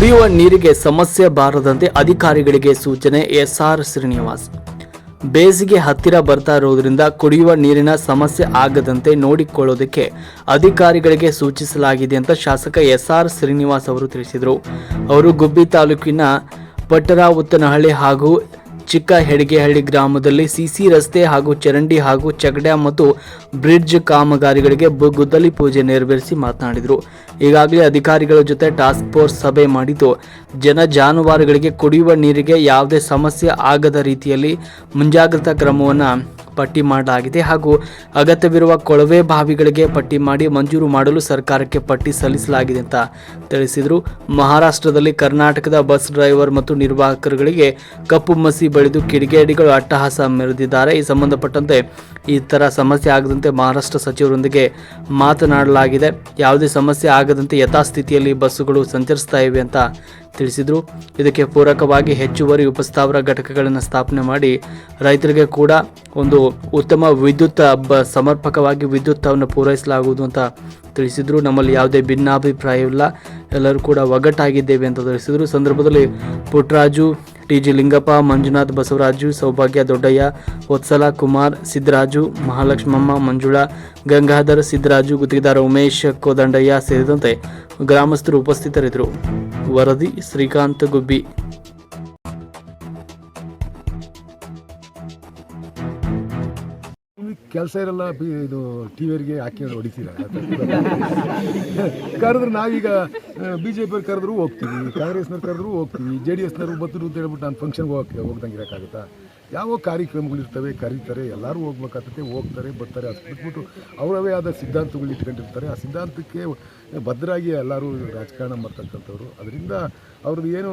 ಕುಡಿಯುವ ನೀರಿಗೆ ಸಮಸ್ಯೆ ಬಾರದಂತೆ ಅಧಿಕಾರಿಗಳಿಗೆ ಸೂಚನೆ, ಎಸ್ಆರ್ ಶ್ರೀನಿವಾಸ್. ಬೇಸಿಗೆ ಹತ್ತಿರ ಬರ್ತಾ ಇರುವುದರಿಂದ ಕುಡಿಯುವ ನೀರಿನ ಸಮಸ್ಯೆ ಆಗದಂತೆ ನೋಡಿಕೊಳ್ಳೋದಕ್ಕೆ ಅಧಿಕಾರಿಗಳಿಗೆ ಸೂಚಿಸಲಾಗಿದೆ ಅಂತ ಶಾಸಕ ಎಸ್ಆರ್ ಶ್ರೀನಿವಾಸ್ ಅವರು ತಿಳಿಸಿದರು. ಅವರು ಗುಬ್ಬಿ ತಾಲೂಕಿನ ಪಟ್ಟರಾವುತ್ತನಹಳ್ಳಿ ಹಾಗೂ ಚಿಕ್ಕ ಹೆಡಿಗೆಹಳ್ಳಿ ಗ್ರಾಮದಲ್ಲಿ ಸಿಸಿ ರಸ್ತೆ ಹಾಗೂ ಚರಂಡಿ ಹಾಗೂ ಚಗಡ ಮತ್ತು ಬ್ರಿಡ್ಜ್ ಕಾಮಗಾರಿಗಳಿಗೆ ಗುದ್ದಲಿ ಪೂಜೆ ನೆರವೇರಿಸಿ ಮಾತನಾಡಿದರು. ಈಗಾಗಲೇ ಅಧಿಕಾರಿಗಳ ಜೊತೆ ಟಾಸ್ಕ್ ಫೋರ್ಸ್ ಸಭೆ ಮಾಡಿದ್ದು, ಜನ ಜಾನುವಾರುಗಳಿಗೆ ಕುಡಿಯುವ ನೀರಿಗೆ ಯಾವುದೇ ಸಮಸ್ಯೆ ಆಗದ ರೀತಿಯಲ್ಲಿ ಮುಂಜಾಗ್ರತಾ ಕ್ರಮವನ್ನು ಪಟ್ಟಿ ಮಾಡಲಾಗಿದೆ ಹಾಗೂ ಅಗತ್ಯವಿರುವ ಕೊಳವೆ ಬಾವಿಗಳಿಗೆ ಪಟ್ಟಿ ಮಾಡಿ ಮಂಜೂರು ಮಾಡಲು ಸರ್ಕಾರಕ್ಕೆ ಪಟ್ಟಿ ಸಲ್ಲಿಸಲಾಗಿದೆ ಅಂತ ತಿಳಿಸಿದರು. ಮಹಾರಾಷ್ಟ್ರದಲ್ಲಿ ಕರ್ನಾಟಕದ ಬಸ್ ಡ್ರೈವರ್ ಮತ್ತು ನಿರ್ವಾಹಕರುಗಳಿಗೆ ಕಪ್ಪು ಮಸಿ ಬಳಿದು ಕಿಡಿಗೇಡಿಗಳು ಅಟ್ಟಹಾಸ ಮೆರೆದಿದ್ದಾರೆ. ಈ ಸಂಬಂಧಪಟ್ಟಂತೆ ಈ ಥರ ಸಮಸ್ಯೆ ಆಗದಂತೆ ಮಹಾರಾಷ್ಟ್ರ ಸಚಿವರೊಂದಿಗೆ ಮಾತನಾಡಲಾಗಿದೆ. ಯಾವುದೇ ಸಮಸ್ಯೆ ಆಗದಂತೆ ಯಥಾಸ್ಥಿತಿಯಲ್ಲಿ ಬಸ್ಸುಗಳು ಸಂಚರಿಸ್ತಾ ಇವೆ ಅಂತ ತಿಳಿಸಿದರು. ಇದಕ್ಕೆ ಪೂರಕವಾಗಿ ಹೆಚ್ಚುವರಿ ಉಪಸ್ಥಾವರ ಘಟಕಗಳನ್ನು ಸ್ಥಾಪನೆ ಮಾಡಿ ರೈತರಿಗೆ ಕೂಡ ಒಂದು ಉತ್ತಮ ವಿದ್ಯುತ್ ಸಮರ್ಪಕವಾಗಿ ವಿದ್ಯುತ್ತನ್ನು ಪೂರೈಸಲಾಗುವುದು ಅಂತ ತಿಳಿಸಿದರು. ನಮ್ಮಲ್ಲಿ ಯಾವುದೇ ಭಿನ್ನಾಭಿಪ್ರಾಯವಿಲ್ಲ ಎಲ್ಲರೂ ಕೂಡ ಒಗ್ಗಟ್ಟಾಗಿದ್ದೇವೆ ಅಂತ ತಿಳಿಸಿದರು. ಸಂದರ್ಭದಲ್ಲಿ ಪುಟ್ರಾಜು ಟಿ ಜಿ ಲಿಂಗಪ್ಪ, ಮಂಜುನಾಥ್ ಬಸವರಾಜು, ಸೌಭಾಗ್ಯ ದೊಡ್ಡಯ್ಯ, ವತ್ಸಲ ಕುಮಾರ್ ಸಿದ್ದರಾಜು ಮಹಾಲಕ್ಷ್ಮಮ್ಮ, ಮಂಜುಳಾ, ಗಂಗಾಧರ್ ಸಿದ್ದರಾಜು ಗುತ್ತಿಗೆದಾರ ಉಮೇಶ್, ಕೋದಂಡಯ್ಯ ಸೇರಿದಂತೆ ಗ್ರಾಮಸ್ಥರು ಉಪಸ್ಥಿತರಿದ್ದರು. ವರದಿ ಶ್ರೀಕಾಂತ್ ಗುಬ್ಬಿ. ಕೆಲಸ ಇರಲ್ಲ ಇದು ಟಿ ವಿಯರಿಗೆ ಹಾಕಿ ಹೊಡಿತೀರ? ಕರೆದ್ರೆ ನಾವೀಗ ಬಿ ಜೆ ಪಿಯವ್ರು ಕರೆದ್ರು ಹೋಗ್ತೀವಿ, ಕಾಂಗ್ರೆಸ್ನವ್ರು ಕರೆದ್ರು ಹೋಗ್ತೀವಿ ಜೆ ಡಿ ಎಸ್ನವ್ರು ಬತ್ತರು ಅಂತ ಹೇಳ್ಬಿಟ್ಟು ನಾನು ಫಂಕ್ಷನ್ಗೆ ಹೋಗಕ್ಕೆ ಹೋಗ್ದಂಗೆ ಇರೋಕ್ಕಾಗುತ್ತಾ? ಯಾವ ಕಾರ್ಯಕ್ರಮಗಳು ಇರ್ತವೆ, ಕರೀತಾರೆ, ಎಲ್ಲರೂ ಹೋಗ್ಬೇಕಾಗ್ತದೆ ಹೋಗ್ತಾರೆ, ಬರ್ತಾರೆ, ಅದು ಬಿಟ್ಬಿಟ್ಟು ಅವರವೇ ಆದ ಸಿದ್ಧಾಂತಗಳು ಇಟ್ಕೊಂಡಿರ್ತಾರೆ. ಆ ಸಿದ್ಧಾಂತಕ್ಕೆ ಭದ್ರಾಗಿ ಎಲ್ಲರೂ ರಾಜಕಾರಣ ಮಾಡ್ತಕ್ಕಂಥವ್ರು. ಅದರಿಂದ ಅವ್ರದ್ದು ಏನು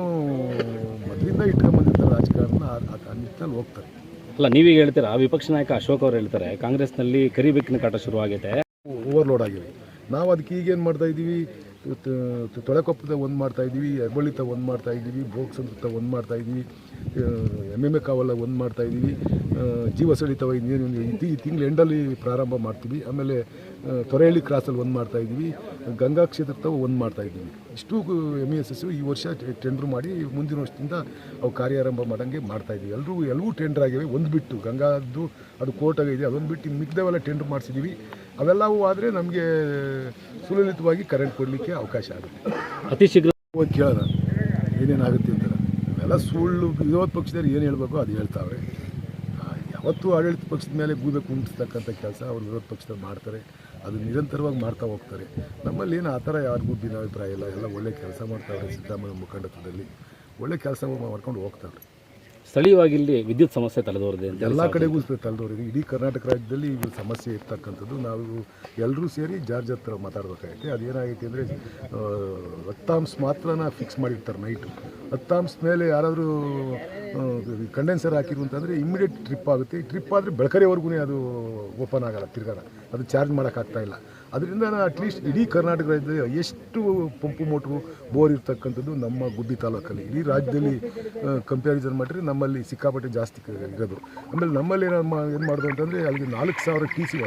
ಮೊದಲಿಂದ ಇಟ್ಕೊಂಡ್ಬಂದಿರ್ತಾರೆ ರಾಜಕಾರಣ ಆ ನಿಟ್ಟಿನಲ್ಲಿ ಹೋಗ್ತಾರೆ. ಅಲ್ಲ, ನೀವೀಗ ಹೇಳ್ತೀರಾ? ವಿಪಕ್ಷ ನಾಯಕ ಅಶೋಕ್ ಅವರು ಹೇಳ್ತಾರೆ, ಕಾಂಗ್ರೆಸ್ನಲ್ಲಿ ಕರಿಬೇಕಿನ ಕಾಟ ಶುರುವಾಗೈತೆ. ಓವರ್ಲೋಡ್ ಆಗಿದೆ. ನಾವು ಅದಕ್ಕೆ ಈಗೇನು ಮಾಡ್ತಾ ಇದ್ದೀವಿ ತೊಳೆಕೊಪ್ಪದ ಒಂದು ಮಾಡ್ತಾ ಇದ್ದೀವಿ, ಹೆಬ್ಬಳ್ಳಿತ ಒಂದು ಮಾಡ್ತಾ ಇದ್ದೀವಿ ಅಂತ ಒಂದು ಮಾಡ್ತಾ ಇದ್ದೀವಿ ಎಂ ಎಂ ಎ ಕಾವಲ್ಲ ಒಂದು ಮಾಡ್ತಾ ಇದ್ದೀವಿ ಜೀವ ಸೆಳಿತವ ಇನ್ನೇನು ಈ ತಿಂಗಳು ಎಂಡಲ್ಲಿ ಪ್ರಾರಂಭ ಮಾಡ್ತೀವಿ, ಆಮೇಲೆ ತೊರೆಹಳ್ಳಿ ಕ್ರಾಸಲ್ಲಿ ಒಂದು ಮಾಡ್ತಾ ಇದ್ದೀವಿ, ಗಂಗಾ ಕ್ಷೇತ್ರದವ ಒಂದು ಮಾಡ್ತಾ ಇದ್ದೀವಿ. ಇಷ್ಟು ಎಂ ಎಸ್ ಎಸ್ ಈ ವರ್ಷ ಟೆಂಡ್ರ್ ಮಾಡಿ ಮುಂದಿನ ವರ್ಷದಿಂದ ಅವು ಕಾರ್ಯಾರಂಭ ಮಾಡೋಂಗೆ ಮಾಡ್ತಾ ಇದ್ದೀವಿ. ಎಲ್ಲರೂ ಎಲ್ಲವೂ ಟೆಂಡರ್ ಆಗಿವೆ. ಒಂದು ಬಿಟ್ಟು ಗಂಗಾದ್ದು ಅದು ಕೋರ್ಟಾಗಿದೆ ಅದೊಂದು ಬಿಟ್ಟು ಮಿಗ್ದವೆಲ್ಲ ಟೆಂಡರ್ ಮಾಡಿಸಿದ್ದೀವಿ. ಅವೆಲ್ಲವೂ ಆದರೆ ನಮಗೆ ಸುಲಲಿತವಾಗಿ ಕರೆಂಟ್ ಕೊಡಲಿಕ್ಕೆ ಅವಕಾಶ ಆಗುತ್ತೆ. ಅತಿ ಶೀಘ್ರ ಹೋಗಿ ಕೇಳೋಣ ಏನೇನಾಗುತ್ತೆ ಅಂತ. ಅವೆಲ್ಲ ಸುಳ್ಳು ವಿರೋಧ ಪಕ್ಷದವ್ರು ಏನು ಹೇಳಬೇಕು ಅದು ಹೇಳ್ತಾವೆ ಯಾವತ್ತೂ ಆಡಳಿತ ಪಕ್ಷದ ಮೇಲೆ ಗೂಬೆ ಕುಂಟಿಸ್ತಕ್ಕಂಥ ಕೆಲಸ ಅವ್ರು ವಿರೋಧ ಪಕ್ಷದವ್ರು ಮಾಡ್ತಾರೆ. ಅದು ನಿರಂತರವಾಗಿ ಮಾಡ್ತಾ ಹೋಗ್ತಾರೆ. ನಮ್ಮಲ್ಲಿ ಏನು ಆ ಥರ ಯಾರಿಗೂ ಭಿನ್ನಾಭಿಪ್ರಾಯ ಇಲ್ಲ. ಎಲ್ಲ ಒಳ್ಳೆ ಕೆಲಸ ಮಾಡ್ತಾವ್ರೆ ಸಿದ್ದರಾಮಯ್ಯ ಮುಖಂಡತ್ವದಲ್ಲಿ. ಒಳ್ಳೆ ಕೆಲಸ ಮಾಡ್ಕೊಂಡು ಹೋಗ್ತಾವ್ರೆ. ಸ್ಥಳೀಯವಾಗಿ ಇಲ್ಲಿ ವಿದ್ಯುತ್ ಸಮಸ್ಯೆ ತಲೆದೋರಿದೆ ಅಂತ ಎಲ್ಲ ಕಡೆಗೂ ತಲೆದೋರಿದೆ. ಇಡೀ ಕರ್ನಾಟಕ ರಾಜ್ಯದಲ್ಲಿ ಈಗ ಸಮಸ್ಯೆ ಇರ್ತಕ್ಕಂಥದ್ದು ನಾವು ಎಲ್ಲರೂ ಸೇರಿ ಜಾರ್ಜ್ ಹತ್ರ ಮಾತಾಡಬೇಕಾಗೈತೆ. ಅದೇನಾಗೈತೆ ಅಂದರೆ ಹತ್ತಾಂಶ ಮಾತ್ರ ಫಿಕ್ಸ್ ಮಾಡಿರ್ತಾರೆ ನೈಟು ಹತ್ತಾಂಶ ಮೇಲೆ ಯಾರಾದರೂ ಕಂಡೆನ್ಸರ್ ಹಾಕಿರು ಅಂತಂದರೆ ಇಮಿಡಿಯೇಟ್ ಟ್ರಿಪ್ ಆಗುತ್ತೆ. ಟ್ರಿಪ್ ಆದರೆ ಬೆಳಕರೆವರೆಗೂ ಅದು ಓಪನ್ ಆಗಲ್ಲ ತಿರ್ಗಾರ ಅದು ಚಾರ್ಜ್ ಮಾಡೋಕ್ಕಾಗ್ತಾ ಇಲ್ಲ. ಅದರಿಂದ ಅಟ್ಲೀಸ್ಟ್ ಇಡೀ ಕರ್ನಾಟಕ ರಾಜ್ಯದಲ್ಲಿ ಎಷ್ಟು ಪಂಪು ಮೋಟ್ರು ಬೋರ್ ಇರ್ತಕ್ಕಂಥದ್ದು ನಮ್ಮ ಗುಬ್ಬಿ ತಾಲೂಕಲ್ಲಿ. ಇಡೀ ರಾಜ್ಯದಲ್ಲಿ ಕಂಪ್ಯಾರಿಸನ್ ಮಾಡಿದ್ರೆ ನಮ್ಮಲ್ಲಿ ಸಿಕ್ಕಾಪಟ್ಟೆ ಜಾಸ್ತಿ ಇರೋದು. ಆಮೇಲೆ ನಮ್ಮಲ್ಲಿ ಏನು ಏನು ಮಾಡೋದು ಅಂತಂದರೆ ಅಲ್ಲಿಗೆ ನಾಲ್ಕು ಸಾವಿರ ಟಿ ಸಿ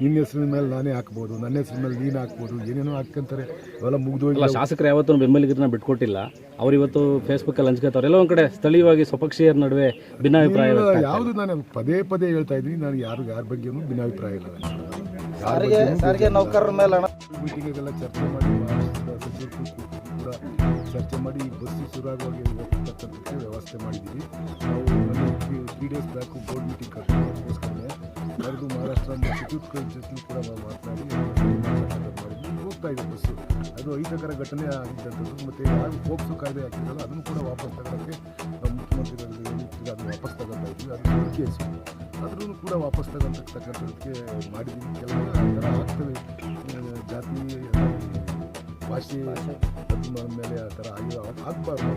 ನಿನ್ನ ಹೆಸರಿನ ಮೇಲೆ ನಾನೇ ಹಾಕ್ಬೋದು ನನ್ನ ಹೆಸರಿನ ಮೇಲೆ ನೀನು ಹಾಕ್ಬೋದು ಏನೇನೋ ಹಾಕ್ಕೊಂತಾರೆ ಅವೆಲ್ಲ ಮುಗಿದೋಗಿ ಇಲ್ಲ ಶಾಸಕರು ಯಾವತ್ತೂ ಬೆಂಬಲಿಗರನ್ನ ಬಿಟ್ಕೊಟ್ಟಿಲ್ಲ. ಅವ್ರು ಇವತ್ತು ಫೇಸ್ಬುಕ್ಕಲ್ಲಿ ಹಂಚ್ಕೋತಾರೆ ಎಲ್ಲ ಒಂದು ಕಡೆ ಸ್ಥಳೀಯವಾಗಿ ಸ್ವಪಕ್ಷೀಯರ ನಡುವೆ ಭಿನ್ನಾಭಿಪ್ರಾಯ ಯಾವುದು ನಾನು ಪದೇ ಪದೇ ಹೇಳ್ತಾ ಇದ್ದೀನಿ ನಾನು ಯಾರು ಯಾರ ಬಗ್ಗೆನೂ ಭಿನ್ನಾಭಿಪ್ರಾಯ ಇಲ್ಲ. ಸಾರಿಗೆ ಸಾರಿಗೆ ನೌಕರರ ಮೇಲೆ ಚರ್ಚೆ ಮಾಡಿ ಕೂಡ ಚರ್ಚೆ ಮಾಡಿ ಈ ಬಸ್ಸು ಶುರುವಾಗಿ ವ್ಯವಸ್ಥೆ ಮಾಡಿದ್ದೀವಿ. ನಾವು three days back board meeting ಕರ್ಕೊಂಡ್ರೆ ಕರೆದು ಮಹಾರಾಷ್ಟ್ರ ಸಚಿವ ಜೊತೆ ಕೂಡ ನಾವು ಮಾತನಾಡಿ ಹೋಗ್ತಾ ಇದೆ ಬಸ್ಸು. ಅದು ಅಹಿತಕರ ಘಟನೆ ಆಗಿದ್ದಂಥದ್ದು. ಮತ್ತು ಯಾರು ಫೋಕ್ಸು ಕಾಯ್ದೆ ಹಾಕಿದ್ರಲ್ಲ ಅದನ್ನು ಕೂಡ ವಾಪಸ್ ತಗೊಳ್ಳೋಕ್ಕೆ ನಮ್ಮ ಮುಖ್ಯಮಂತ್ರಿಗಳಲ್ಲಿ ಅದನ್ನು ವಾಪಸ್ ತಗೊಳ್ತಾ ಇದ್ವಿ. ಅದು ಕೇಸು. ಅದ್ರೂ ಕೂಡ ವಾಪಸ್ ತಗೊಳ್ತಕ್ಕಂಥದ್ದಕ್ಕೆ ಮಾಡಿದ್ದೀನಿ ಕೆಲವು ಥರ ಆಗ್ತವೆ. ಜಾತಿ ಭಾಷೆ ಮೇಲೆ ಆ ಥರ ಆಗಿ ಆಗಬಾರ್ದು.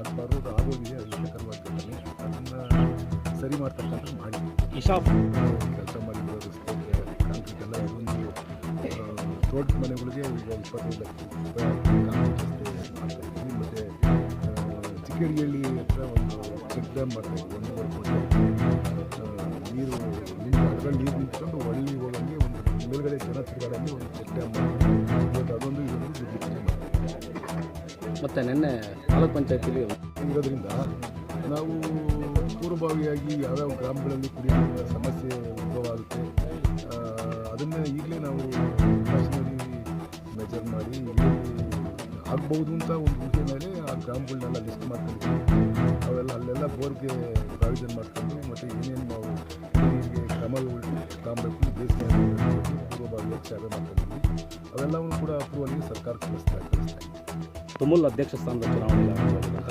ಆಗಬಾರ್ದು ಆಗೋಗಿದೆ. ಅದಕ್ಕೆ ಸರಿ ಮಾಡ್ತಕ್ಕಂಥ ಮಾಡಿ. ಇಶಾಪ್ ಕೆಲಸ ಮಾಡಿದ್ರು ರಸ್ತೆ ಕಾಂಕ್ರೀಟ್ ಎಲ್ಲ ಒಂದು ತೋಟದ ಮನೆಗಳಿಗೆ ಈಗ ಇಪ್ಪತ್ತೈದು ಲಕ್ಷ ರೂಪಾಯಿ ಕಾಂಕ್ರೀಟ್ ರಸ್ತೆ ಮತ್ತು ಚಿಕ್ಕಡಿಯಲ್ಲಿ ಹತ್ರ ಒಂದು ಚೆಕ್ ಡ್ಯಾಮ್ ಮಾಡ್ತಾ ಇದ್ದೀವಿ. ಒಂದೂವರೆ ಕೋಟಿ ನೀರು ನೀರು ಅದ್ರಲ್ಲಿ ನೀರು ನಿಂತ್ಕೊಂಡು ಒಳ್ಳೆ ಹೋಗಂಗೆ ಒಂದು ಮೇಲ್ಗಡೆ ಜನ ತಿರುಗಾಡಂಗೆ ಒಂದು ಚೆಕ್ ಡ್ಯಾಮ್ ಮಾಡ್ತೀವಿ ಇವತ್ತು ಅದೊಂದು ಇದೊಂದು ದುಡ್ಡು ಮಾಡ್ತೀವಿ ಮತ್ತು ನಿನ್ನೆ ತಾಲೂಕ್ ಪಂಚಾಯತಿಲಿ ಇರೋದ್ರಿಂದ ನಾವು ಪೂರ್ವಭಾವಿಯಾಗಿ ಯಾವ್ಯಾವ ಗ್ರಾಮಗಳಲ್ಲಿ ಕುಡಿಯುವ ಸಮಸ್ಯೆ ಉದ್ಭವ ಆಗುತ್ತೆ ಅದನ್ನು ಈಗಲೇ ನಾವು ಪ್ರಿಕಾಷನರಿ ಮೆಜರ್ ಮಾಡಿ ಆಗ್ಬೋದು ಅಂತ ಒಂದು ಊಹೆ ಮೇಲೆ ಆ ಗ್ರಾಮಗಳನ್ನೆಲ್ಲ ಲಿಸ್ಟ್ ಮಾಡ್ಕೊಂಡು ಅವೆಲ್ಲ ಅಲ್ಲೆಲ್ಲ ಬೋರ್ಗೆ ಪ್ರಾವಿಷನ್ ಮಾಡ್ಕೊಂಡು ಮತ್ತು ಏನೇನು ನಾವು ನೀರಿಗೆ ಕ್ರಮಗಳು ತಗೊಬೇಕು, ಬೇಸಿಗೆ ಪೂರ್ವಭಾವಿಯಾಗಿ ಸೇವೆ ಮಾಡ್ಕೊಂಡಿದ್ವಿ ಅವೆಲ್ಲವನ್ನು ಕೂಡ ಅಪ್ರೂವಲ್ಲಿ ಸರ್ಕಾರ ಕಳಿಸ್ತಾ ಕಳಿಸ್ತಾ ತುಮುಲ್ ಅಧ್ಯಕ್ಷ ಸ್ಥಾನದ ಚುನಾವಣೆ